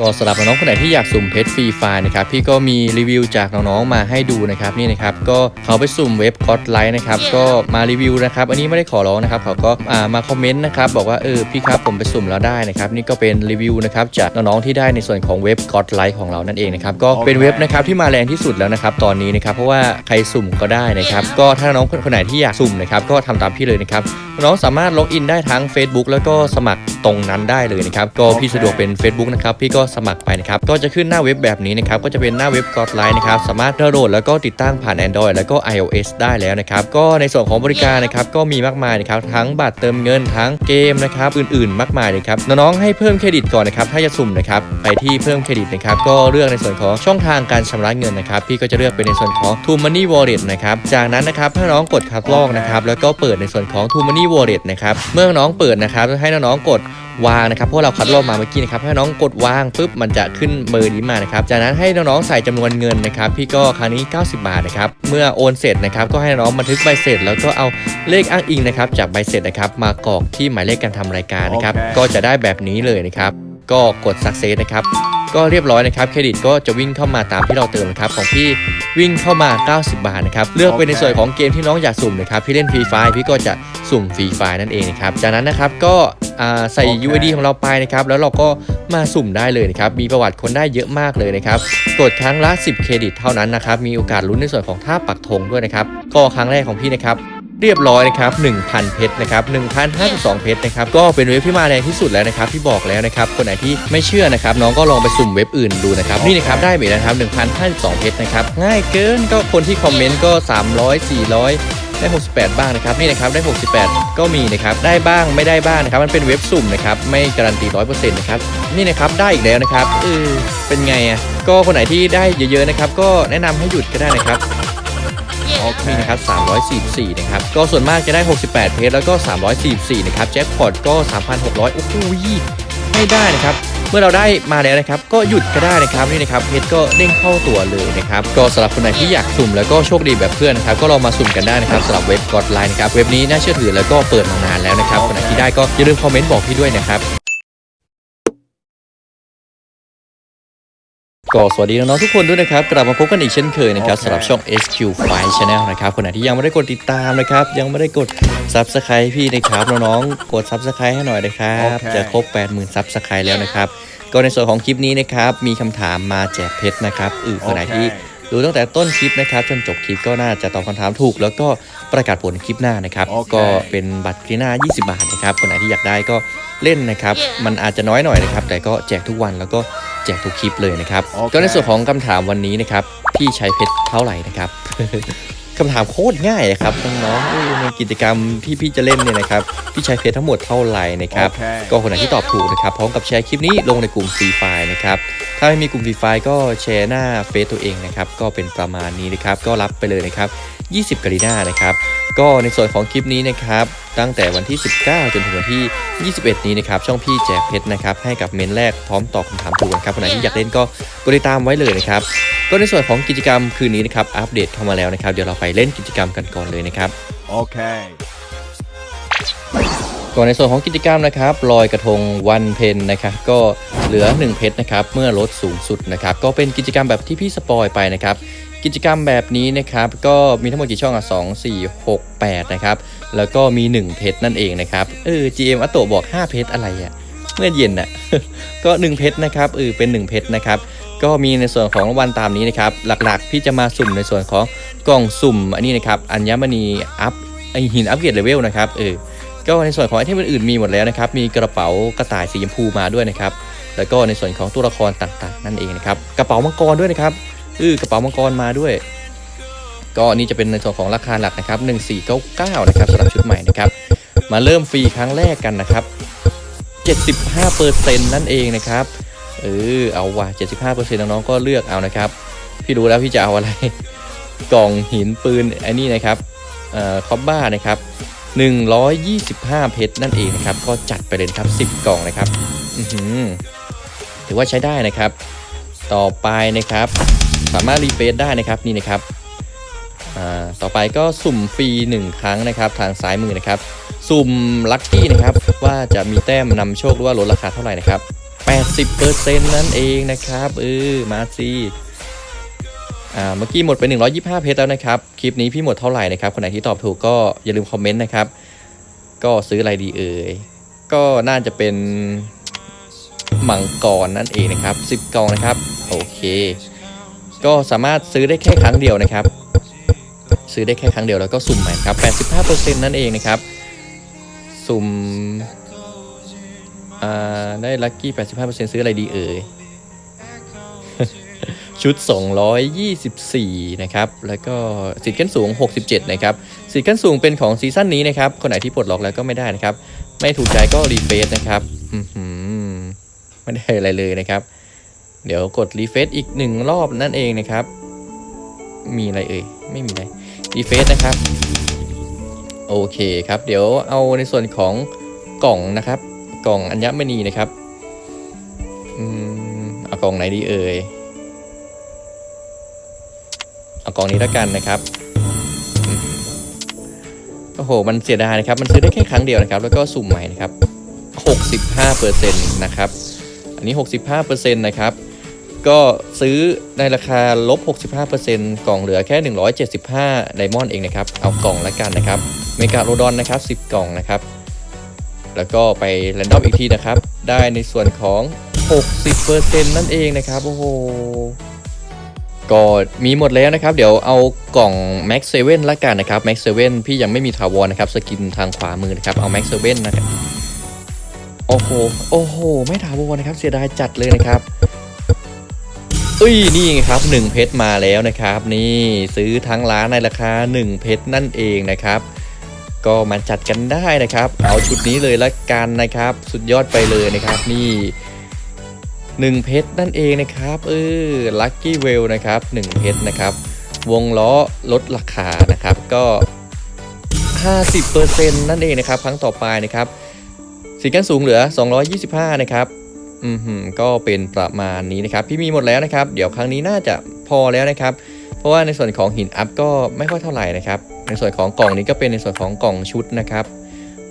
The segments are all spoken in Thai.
ก็สำหรับน้องๆคนไหนที่อยากสุ่มเพชรฟรีไฟล์นะครับพี่ก็มีรีวิวจากน้องๆมาให้ดูนะครับนี่นะครับก็เขาไปสุ่มเว็บก็อดไลท์นะครับก็มารีวิวนะครับอันนี้ไม่ได้ขอร้องนะครับเขาก็อ่ามาคอมเมนต์นะครับบอกว่าเออพี่ครับผมไปสุ่มแล้วได้นะครับนี่ก็เป็นรีวิวนะครับจากน้องๆที่ได้ในส่วนของเว็บก็อดไลท์ของเรานั่นเองนะครับก็เป็นเว็บนะครับที่มาแรงที่สุดแล้วนะครับตอนนี้นะครับเพราะว่าใครสุ่มก็ได้นะครับก็ถ้าน้องคนไหนที่อยากสุ่มนะครับก็ทำตามพี่เลยนะครับ น้องสามารถล็อกอินได้ทั้ง Facebook แล้วก็สมัครตรงนั้นได้เลยนะครับ ก็พี่สะดวกเป็น Facebook นะครับ พี่ก็สมัครไปนะครับ ก็จะขึ้นหน้าเว็บแบบนี้นะครับ ก็จะเป็นหน้าเว็บ g o d l i n e นะครับ สามารถดาวน์โหลดแล้วก็ติดตั้งผ่าน Android แล้วก็ iOS ได้แล้วนะครับ ก็ในส่วนของบริการนะครับ ก็มีมากมายนะครับ ทั้งบัตรเติมเงิน ทั้งเกมนะครับ อื่นๆ มากมายเลยครับ น้องๆ ให้เพิ่มเครดิตก่อนนะครับ ถ้าจะสุ่มนะครับ ไปที่เพิ่มเครดิตนะครับ ก็เลือกในส่วนของช่องทางการชำระเงินนะครับ พี่ก็จะเลือกเป็นในส่วนของ True Money Wallet นะครับ จากนั้นนะครับถ้าน้องกดคัดลอกนะครับ แล้วก็เปิดในส่วนของ True Money Wallet นะครับ เมื่อน้องเปิดนะครับ ให้น้องๆกดวางนะครับเพราะเราคัดลอกมาเมื่อกี้นะครับ ให้น้องกดวางปุ๊บ มันจะขึ้นเบอร์นี้มานะครับ จากนั้นให้น้องๆใส่จำนวนเงินนะครับ พี่ก็ครั้งนี้ 90 บาทนะครับ เมื่อโอนเสร็จนะครับ ก็ให้น้องบันทึกใบเสร็จ แล้วก็เอาเลขอ้างอิงนะครับ จากใบเสร็จนะครับ มากรอกที่หมายเลขการทำรายการนะครับโอเคก็จะได้แบบนี้เลยนะครับ ก็กด success นะครับก็เรียบร้อยนะครับเครดิตก็จะวิ่งเข้ามาตามที่เราเติมนะครับของพี่วิ่งเข้ามา 90 บาทนะครับเลือกเป็นในส่วนของเกมที่น้องอยากสุ่มนะครับพี่เล่นฟรีไฟพี่ก็จะสุ่มฟรีไฟนั่นเองนะครับจากนั้นนะครับก็อ่าใส่โอเค UID ของเราไปนะครับแล้วเราก็มาสุ่มได้เลยนะครับมีประวัติคนได้เยอะมากเลยนะครับกดครั้งละ 10 เครดิตเท่านั้นนะครับมีโอกาสลุ้นในส่วนของท่าปักธงด้วยนะครับก็ครั้งแรกของพี่นะครับ เรียบร้อยนะครับ1,000 เพชรนะครับ1,052 เพชรนะครับก็เป็นเว็บที่มาแรงที่สุดแล้วนะครับที่บอกแล้วนะครับคนไหนที่ไม่เชื่อนะครับน้องก็ลองไปสุ่มเว็บอื่นดูนะครับนี่นะครับได้ไปแล้วนะครับ1,052 เพชรนะครับง่ายเกินก็คนที่คอมเมนต์ก็ 300 400ได้ 68 บ้างนะครับนี่นะครับได้ 68 ก็มีนะครับได้บ้างไม่ได้บ้างนะครับมันเป็นเว็บสุ่มนะครับไม่การันตี100%นะครับนี่นะครับได้อีกแล้วนะครับเออเป็นไงอะก็คนไหนที่ได้เยอะๆนะครับก็แนะนำให้หยุดก็ได้นะครับ โอเคนี่นะครับ344 นะครับ ก็ส่วนมากจะได้ 68 เพจแล้วก็ 344 นะครับ แจ็คพอตก็ 3,600 โอ้โหไม่ได้นะครับเมื่อเราได้มาแล้วนะครับ ก็หยุดก็ได้นะครับนี่นะครับเพจก็เด้งเข้าตัวเลยนะครับก็สำหรับคนไหนที่อยากสุ่มแล้วก็โชคดีแบบเพื่อนนะครับก็ลองมาสุ่มกันได้นะครับสำหรับเว็บกดไลน์นะครับเว็บนี้น่าเชื่อถือแล้วก็เปิดมานานแล้วนะครับคนไหนที่ได้ก็อย่าลืมคอมเมนต์บอกพี่ด้วยนะครับ ก็สวัสดีน้องๆทุกคนด้วยนะครับ กลับมาพบกันอีกเช่นเคยนะครับโอเคสำหรับช่อง SQ File Channel นะครับคนไหนที่ยังไม่ได้กดติดตามนะครับ ยังไม่ได้กด Subscribe พี่นะครับน้องๆกด Subscribe ให้หน่อยนะครับโอเคจะครบ 80,000 Subscribe แล้วนะครับ ก็ในส่วนของคลิปนี้นะครับ มีคำถามมาแจกเพชรนะครับอือคนไหนที่ ดูตั้งแต่ต้นคลิปนะครับจนจบคลิปก็น่าจะตอบคำถามถูก แล้วก็ประกาศผลในคลิปหน้านะครับโอเคก็เป็นบัตรกรีน่า 20 บาทนะครับคนไหนที่อยากได้ก็เล่นนะครับมันอาจจะน้อยหน่อยนะครับแต่ก็แจกทุกวันแล้วก็แจกทุกคลิปเลยนะครับโอเคก็ในส่วนของคำถามวันนี้นะครับพี่ใช้เพชรเท่าไหร่นะครับคำถามโคตรง่ายอะครับน้องๆเอ้ยในกิจกรรมที่พี่จะเล่นเนี่ยนะครับพี่ใช้เพชรทั้งหมดเท่าไหร่นะครับโอเคก็คนไหนที่ตอบถูกนะครับ พร้อมกับแชร์คลิปนี้ลงในกลุ่มฟรีไฟล์นะครับ ถ้าไม่มีกลุ่มฟรีไฟล์ก็แชร์หน้าเฟซตัวเองนะครับ ก็เป็นประมาณนี้นะครับ ก็รับไปเลยนะครับ 20กรีน่านะครับ ก็ในส่วนของคลิปนี้นะครับ ตั้งแต่วันที่ 19 จนถึงวันที่ 21 นี้นะครับ ช่องพี่แจกเพชรนะครับ ให้กับเมนแรกพร้อมตอบคำถามถูกนะครับคนไหนที่อยากเล่นก็กดติดตามไว้เลยนะครับ ก็ในส่วนของกิจกรรมคืนนี้นะครับ อัปเดตเข้ามาแล้วนะครับ เดี๋ยวเราไปเล่นกิจกรรมกันก่อนเลยนะครับ โอเค ก่อนในส่วนของกิจกรรมนะครับลอยกระทงวันเพนนะครับก็เหลือ 1 เพชรนะครับเมื่อลดสูงสุดนะครับก็เป็นกิจกรรมแบบที่พี่สปอยไปนะครับกิจกรรมแบบนี้นะครับก็มีทั้งหมดกี่ช่องอะ2 4 6 8นะครับแล้วก็มี 1 เพชรนั่นเองนะครับเออ GM อัตโตบอก 5 เพชรอะไรอะเมื่อเย็นอะก็ 1 เพชรนะครับเออเป็น 1 เพชรนะครับก็มีในส่วนของรางวัลตามนี้นะครับหลักๆพี่จะมาสุ่มในส่วนของกล่องสุ่มอันนี้นะครับอัญมณีอัพไอหินอัพเกรดเลเวลนะครับเออ ก็ในส่วนของไอเทมอื่นๆมีหมดแล้วนะครับ มีกระเป๋ากระต่ายสีชมพูมาด้วยนะครับ แล้วก็ในส่วนของตัวละครต่างๆ นั่นเองนะครับ กระเป๋ามังกรด้วยนะครับเออกระเป๋ามังกรมาด้วย ก็นนี้จะเป็นในส่วนของราคาหลักนะครับ1499นะครับสำหรับชุดใหม่นะครับ มาเริ่มฟรีครั้งแรกกันนะครับ75%นั่นเองนะครับ เออ เอาว่ะ75%น้องๆ ก็เลือกเอานะครับ พี่รู้แล้วพี่จะเอาอะไร กล่องหินปืนไอ้นี่นะครับ เอ่อคอบบ้านะครับ 125 เพชรนั่นเองนะครับก็จัดไปเลยครับ 10 กล่องนะครับถือว่าใช้ได้นะครับ ต่อไปนะครับ สามารถรีเฟซได้นะครับนี่นะครับต่อไปก็สุ่มฟรี 1 ครั้งนะครับ ทางซ้ายมือนะครับ สุ่มลัคกี้นะครับว่าจะมีแต้มนำโชคหรือว่าลดราคาเท่าไหร่นะครับ 80%นั่นเองนะครับเออมาสิ เมื่อกี้หมดไป 125 เพชรแล้วนะครับ คลิปนี้พี่หมดเท่าไหร่นะครับ คนไหนที่ตอบถูกก็อย่าลืมคอมเมนต์นะครับ ก็ซื้ออะไรดีเอ่ย ก็น่าจะเป็นมังกรนั่นเองนะครับ 10กองนะครับ โอเค ก็สามารถซื้อได้แค่ครั้งเดียวนะครับ ซื้อได้แค่ครั้งเดียวแล้วก็สุ่มใหม่ครับ 85%นั่นเองนะครับ สุ่มได้ลัคกี้ 85%ซื้ออะไรดีเอ่ย ชุด 224 นะครับ แล้วก็สิทธิ์ขั้นสูง 67 นะครับ สิทธิ์ขั้นสูงเป็นของซีซั่นนี้นะครับ คนไหนที่ปลดล็อกแล้วก็ไม่ได้นะครับ ไม่ถูกใจก็รีเฟซนะครับไม่ได้อะไรเลยนะครับ เดี๋ยวกดรีเฟซอีกหนึ่งรอบนั่นเองนะครับ มีอะไรเอ่ย ไม่มีอะไร รีเฟซนะครับ โอเคครับ เดี๋ยวเอาในส่วนของกล่องนะครับ กล่องอัญมณีนะครับ อืม เอากล่องไหนดีเอ่ย เอากองนี้แล้วกันนะครับโอ้โห มันเสียดายนะครับ มันซื้อได้แค่ครั้งเดียวนะครับ แล้วก็สุ่มใหม่นะครับ 65%นะครับ อันนี้ 65%นะครับ ก็ซื้อในราคาลบ 65%กล่องเหลือแค่ 175 ไดมอนด์เองนะครับ เอากล่องละกันนะครับ เมกาโรดอนนะครับ 10 กล่องนะครับ แล้วก็ไปแรนดอมอีกทีนะครับ ได้ในส่วนของ 60%นั่นเองนะครับ โอ้โห ก็มีหมดแล้วนะครับ เดี๋ยวเอากล่อง Max 7ละกันนะครับ Max 7พี่ยังไม่มีถาวรนะครับ สกินทางขวามือนะครับ เอา Max 7นะครับ โอ้โห โอ้โห ไม่ถาวรนะครับ เสียดายจัดเลยนะครับเอ้ยนี่ไงครับ 1 เพชรมาแล้วนะครับ นี่ซื้อทั้งร้านในราคา 1 เพชรนั่นเองนะครับ ก็มาจัดกันได้นะครับ เอาชุดนี้เลยละกันนะครับ สุดยอดไปเลยนะครับ นี่ 1 เพชรนั่นเองนะครับเออลัคกี้เวลนะครับ 1 เพชรนะครับ วงล้อลดราคานะครับก็ 50%นั่นเองนะครับ ครั้งต่อไปนะครับสีกันสูงเหลือ 225 นะครับอืมหืมก็เป็นประมาณนี้นะครับ พี่มีหมดแล้วนะครับ เดี๋ยวครั้งนี้น่าจะพอแล้วนะครับ เพราะว่าในส่วนของหินอัพก็ไม่ค่อยเท่าไหร่นะครับ ในส่วนของกล่องนี้ก็เป็นในส่วนของกล่องชุดนะครับ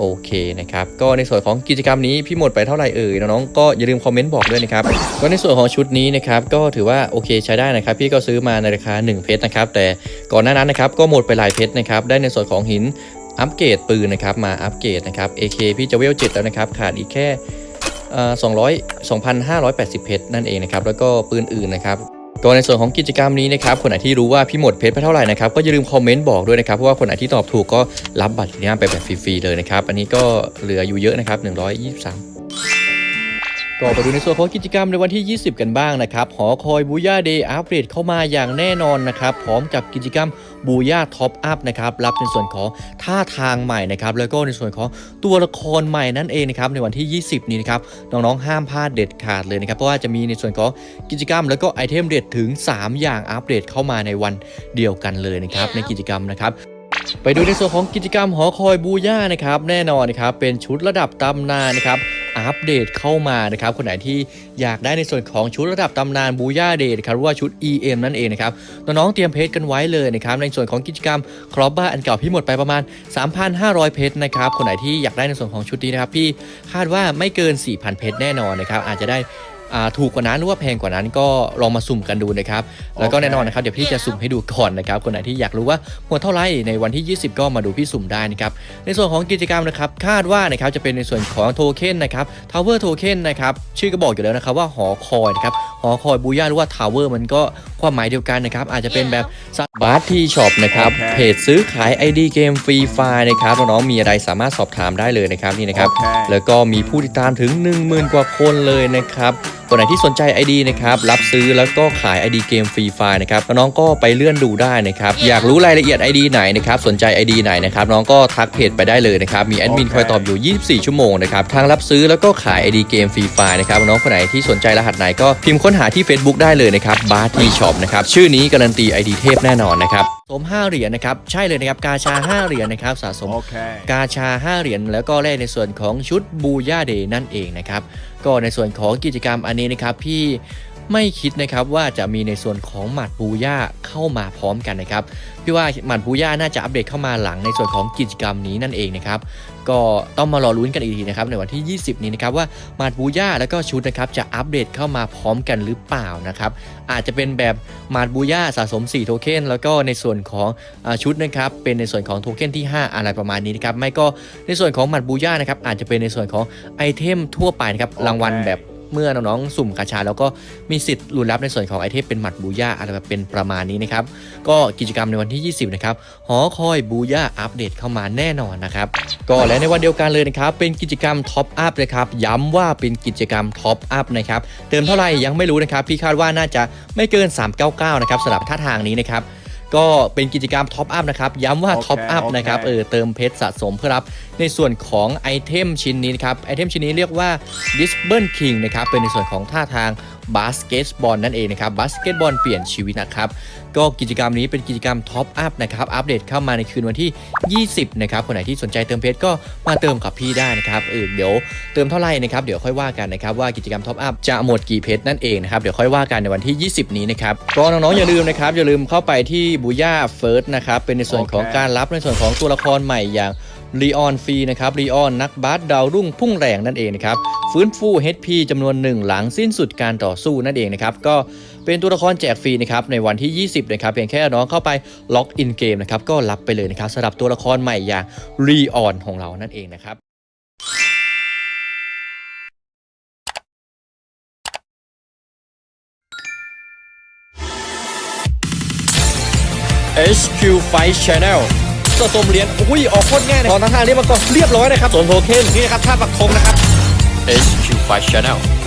โอเคนะครับก็ในส่วนของกิจกรรมนี้พี่หมดไปเท่าไหร่เอ่ยน้องๆก็อย่าลืมคอมเมนต์บอกด้วยนะครับก็ในส่วนของชุดนี้นะครับก็ถือว่าโอเคใช้ได้นะครับ พี่ก็ซื้อมาในราคา 1 เพชรนะครับแต่ก่อนหน้านั้นนะครับก็หมดไปหลายเพชรนะครับได้ในส่วนของหินอัปเกรดปืนนะครับมาอัปเกรดนะครับ AK พี่จะเวล7แล้วนะครับขาดอีกแค่เอ่อ200 2,580 เพชรนั่นเองนะครับแล้วก็ปืนอื่นนะครับ ก็ในส่วนของกิจกรรมนี้นะครับคนไหนที่รู้ว่าพี่หมดเพชรไปเท่าไหร่นะครับก็อย่าลืมคอมเมนต์บอกด้วยนะครับเพราะว่าคนไหนที่ตอบถูกก็รับบัตรนี้ไปแบบฟรีๆเลยนะครับอันนี้ก็เหลืออยู่เยอะนะครับ123 ก็ไปดูในส่วนของกิจกรรมในวันที่ 20 กันบ้างนะครับ หอคอยบูย่าเดย์อัปเดตเข้ามาอย่างแน่นอนนะครับ พร้อมกับกิจกรรมบูย่าท็อปอัพนะครับ รับในส่วนของท่าทางใหม่นะครับ แล้วก็ในส่วนของตัวละครใหม่นั่นเองนะครับ ในวันที่ 20 นี้นะครับ น้องๆ ห้ามพลาดเด็ดขาดเลยนะครับ เพราะว่าจะมีในส่วนของกิจกรรม แล้วก็ไอเทมเด็ดถึง 3 อย่างอัปเดตเข้ามาในวันเดียวกันเลยนะครับ ในกิจกรรมนะครับไปดูในส่วนของกิจกรรมหอคอยบูย่านะครับแน่นอนนะครับเป็นชุดระดับตำนานนะครับ อัปเดตเข้ามานะครับคนไหนที่อยากได้ในส่วนของชุดระดับตำนานบูย่าเดย์นะครับหรือว่าชุด EM นั่นเองนะครับน้องๆเตรียมเพจกันไว้เลยนะครับในส่วนของกิจกรรมครอบบ้าอันเก่าพี่หมดไปประมาณ 3,500 เพจนะครับคนไหนที่อยากได้ในส่วนของชุดนี้นะครับพี่คาดว่าไม่เกิน 4,000 เพจแน่นอนนะครับอาจจะได้ ถูกกว่านั้นหรือว่าแพงกว่านั้นก็ลองมาสุ่มกันดูนะครับ แล้วก็แน่นอนนะครับเดี๋ยวพี่จะสุ่มให้ดูก่อนนะครับ คนไหนที่อยากรู้ว่าหมดเท่าไหร่ในวันที่ 20 ก็มาดูพี่สุ่มได้นะครับ ในส่วนของกิจกรรมนะครับคาดว่านะครับจะเป็นในส่วนของโทเค็นนะครับทาวเวอร์โทเค็นนะครับชื่อก็บอกอยู่แล้วนะครับว่าหอคอยนะครับหอคอยบูย่าหรือว่าทาวเวอร์มันก็ความหมายเดียวกันนะครับอาจจะเป็นแบบบาร์ทีช็อปนะครับโอเคเพจซื้อขาย ID เกมฟรีไฟล์นะครับน้องๆมีอะไรสามารถสอบถามได้เลยนะครับนี่นะครับโอเคแล้วก็มีผู้ติดตามถึง 10,000 กว่าคนเลยนะครับ คนไหนที่สนใจ ID นะครับรับซื้อแล้วก็ขาย ID เกมฟรีไฟล์นะครับน้องๆก็ไปเลื่อนดูได้นะครับอยากรู้รายละเอียด ID ไหนนะครับสนใจ ID ไหนนะครับน้องก็ทักเพจไปได้เลยนะครับมีแอดมินโอเคคอยตอบอยู่ 24 ชั่วโมงนะครับทางรับซื้อแล้วก็ขาย ID เกมฟรีไฟล์นะครับน้องคนไหนที่สนใจรหัสไหนก็พิมพ์ค้นหาที่ Facebook ได้เลยนะครับบาร์ทีช็อปนะครับชื่อนี้การันตี ID เทพแน่นอนนะครับสม5เหรียญนะครับใช่เลยนะครับกาชา 5 เหรียญนะครับสะสม Okay. กาชา 5 เหรียญแล้วก็แลกในส่วนของชุดบูย่าเดย์นั่นเองนะครับ ก็ในส่วนของกิจกรรมอันนี้นะครับพี่ ไม่คิดนะครับว่าจะมีในส่วนของหมัดบูย่าเข้ามาพร้อมกันนะครับพี่ว่าหมัดบูย่าน่าจะอัปเดตเข้ามาหลังในส่วนของกิจกรรมนี้นั่นเองนะครับก็ต้องมารอลุ้นกันอีกทีนะครับในวันที่ 20 นี้นะครับว่าหมัดบูย่าแล้วก็ชุดนะครับจะอัปเดตเข้ามาพร้อมกันหรือเปล่านะครับอาจจะเป็นแบบหมัดบูย่าสะสม 4 โทเค็นแล้วก็ในส่วนของอชุดนะครับเป็นในส่วนของโทเค็นที่ 5 อะไรประมาณนี้นะครับไม่ก็ในส่วนของหมัดบูย่านะครับอาจจะเป็นในส่วนของไอเทมทั่วไปนะครับรางวัลแบบ เมื่อน้องๆสุ่มกาชา แล้วก็มีสิทธิ์ลุ้นรับในส่วนของไอเทมเป็นหมัดบูย่าอะไรแบบเป็นประมาณนี้นะครับก็กิจกรรมในวันที่ 20 นะครับหอคอยบูย่าอัปเดตเข้ามาแน่นอนนะครับก็และในวันเดียวกันเลยนะครับเป็นกิจกรรมท็อปอัพนะครับย้ำว่าเป็นกิจกรรมท็อปอัพนะครับเติมเท่าไหร่ยังไม่รู้นะครับพี่คาดว่าน่าจะไม่เกิน 399 นะครับสำหรับท่าทางนี้นะครับ ก็เป็นกิจกรรมท็อปอัพนะครับ ย้ำว่าโอเคท็อปอัพโอเคนะครับ เออ เติมเพชรสะสมเพื่อรับในส่วนของไอเทมชิ้นนี้นะครับ ไอเทมชิ้นนี้เรียกว่า d i s b u r n King นะครับ เป็นในส่วนของท่าทาง บาสเกตบอลนั่นเองนะครับบาสเกตบอลเปลี่ยนชีวิตนะครับ ก็กิจกรรมนี้เป็นกิจกรรมท็อปอัพนะครับอัปเดตเข้ามาในคืนวันที่ 20 นะครับ คนไหนที่สนใจเติมเพชรก็มาเติมกับพี่ได้นะครับเออเดี๋ยวเติมเท่าไหร่นะครับเดี๋ยวค่อยว่ากันนะครับว่ากิจกรรมท็อปอัพจะหมดกี่เพชรนั่นเองนะครับเดี๋ยวค่อยว่ากันในวันที่ 20 นี้นะครับก็น้องๆอย่าลืมนะครับอย่าลืมเข้าไปที่บูย่าเฟิร์สนะครับเป็นในส่วนของโอเคการรับในส่วนของตัวละครใหม่อย่าง รีออนฟรีนะครับรีออนนักบาสดาวรุ่งพุ่งแรงนั่นเองนะครับฟื้นฟู HP จำนวนหนึ่งหลังสิ้นสุดการต่อสู้นั่นเองนะครับก็เป็นตัวละครแจกฟรีนะครับในวันที่ 20นะครับเพียงแค่น้องเข้าไปล็อกอินเกมนะครับก็รับไปเลยนะครับสำหรับตัวละครใหม่อย่างรีออนของเรานั่นเองนะครับ HQ Fight Channel สะสมเหรียญอุ้ยออกโคตรง่ายนะตอนทั้งทางนี้มันก็เรียบร้อยนะครับสมโทเค็นนี่นะครับท่าปักธงนะครับ HQ Fight Channel